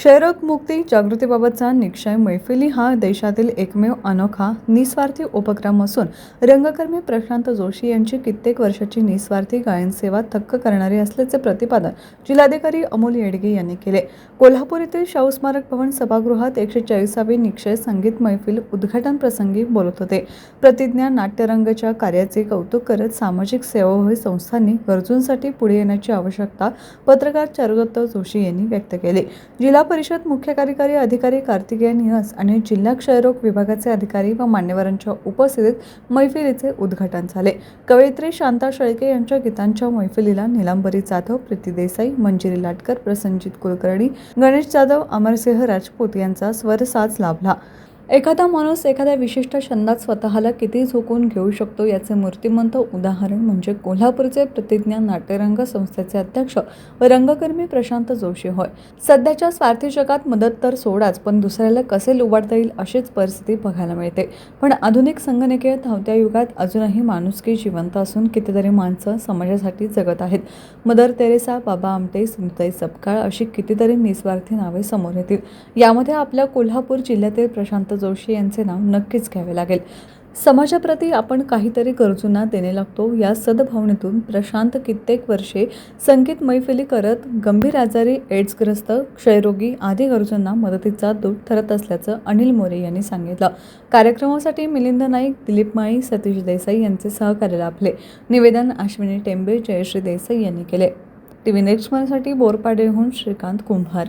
क्षयरोग मुक्ती जागृतीबाबतचा निक्षय मैफिली हा देशातील एकमेव अनोखा निस्वार्थी उपक्रम असून रंगकर्मी प्रशांत जोशी यांची कित्येक वर्षाची निस्वार्थी गायन सेवा थक्क करणारी असल्याचे प्रतिपादन जिल्हाधिकारी अमोल येडगे यांनी केले. कोल्हापूर येथील शाहू स्मारक भवन सभागृहात एकशे चाळीसावी निक्षय संगीत मैफिल उद्घाटन प्रसंगी बोलत होते. प्रतिज्ञा नाट्यरंगच्या कार्याचे कौतुक करत सामाजिक सेवाभावी संस्थांनी गरजूंसाठी पुढे येण्याची आवश्यकता पत्रकार चारुदत्त जोशी यांनी व्यक्त केली. जिल्हा परिषद मुख्य कार्यकारी अधिकारी कार्तिकेय निहस आणि जिल्हा क्षयरोग विभागाचे अधिकारी व मान्यवरांच्या उपस्थितीत मैफिलीचे उद्घाटन झाले. कवयित्री शांता शेळके यांच्या गीतांच्या मैफिलीला निलांबरी जाधव प्रीती देसाई मंजिरी लाटकर प्रसंजित कुलकर्णी गणेश जाधव अमरसिंह राजपूत यांचा स्वरसाज लाभला. एखादा माणूस एखाद्या विशिष्ट छंदात स्वतःला किती झोकून घेऊ शकतो याचे मूर्तिमंत उदाहरण म्हणजे कोल्हापूरचे प्रतिज्ञा नाट्यरंग संस्थेचे अध्यक्ष व रंगकर्मी प्रशांत जोशी होय. सध्याच्या स्वार्थी जगात मदत तर सोडाच पण दुसऱ्याला कसे लुबाडता येईल अशीच परिस्थिती बघायला मिळते. पण आधुनिक संगणकीय धावत्या युगात अजूनही माणुसकी जिवंत असून कितीतरी माणसं समाजासाठी जगत आहेत. मदर तेरेसा बाबा आमटे सुनताई सपकाळ अशी कितीतरी निस्वार्थी नावे समोर येतील. यामध्ये आपल्या कोल्हापूर जिल्ह्यातील प्रशांत जोशी यांचे नाव नक्कीच घ्यावे लागेल. समाजाप्रती आपण काहीतरी गरजूंना देणे लागतो. या सद्भावनेतून प्रशांत कित्येक वर्षे संगीत मैफिली करत गंभीर आजारी एड्सग्रस्त क्षयरोगी आदी गरजूंना मदतीचा दूत ठरत असल्याचं अनिल मोरे यांनी सांगितलं. कार्यक्रमासाठी मिलिंद नाईक दिलीप माळी सतीश देसाई यांचे सहकार्य लाभले. निवेदन अश्विनी टेंबे जयश्री देसाई यांनी केले. टी व्ही नेक्स्ट बोरपाडेहून श्रीकांत कुंभार.